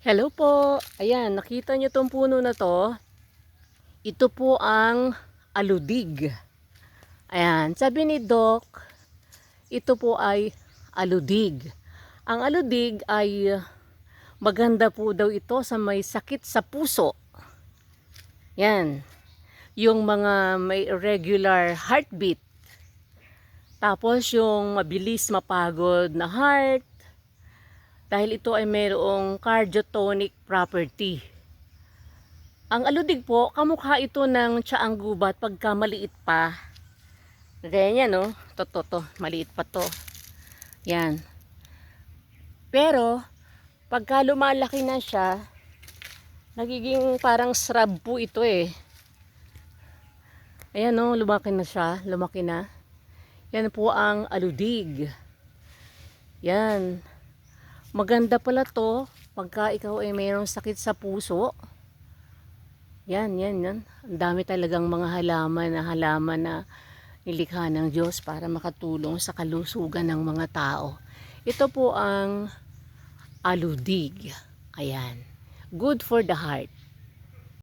Hello po. Ayan, nakita niyo tong puno na to. Ito po ang aludig. Ayan, sabi ni Doc, ito po ay aludig. Ang aludig ay maganda po daw ito sa may sakit sa puso. Yan. Yung mga may irregular heartbeat. Tapos yung mabilis mapagod na heart, dahil ito ay mayroong cardiotonic property. Ang aludig po, kamukha ito ng tsaang gubat pagka maliit pa. Ganyan, no? To, to. Maliit pa to. Yan. Pero, pagka lumalaki na siya, nagiging parang shrub po ito eh. Ayan, no? Lumaki na siya. Lumaki na. Yan po ang aludig. Yan. Maganda pala to pagka ikaw ay mayroong sakit sa puso. Yan, yan, yan. Ang dami talagang mga halaman na halaman na nilikha ng Diyos para makatulong sa kalusugan ng mga tao. Ito po ang aludig. Ayan. Good for the heart.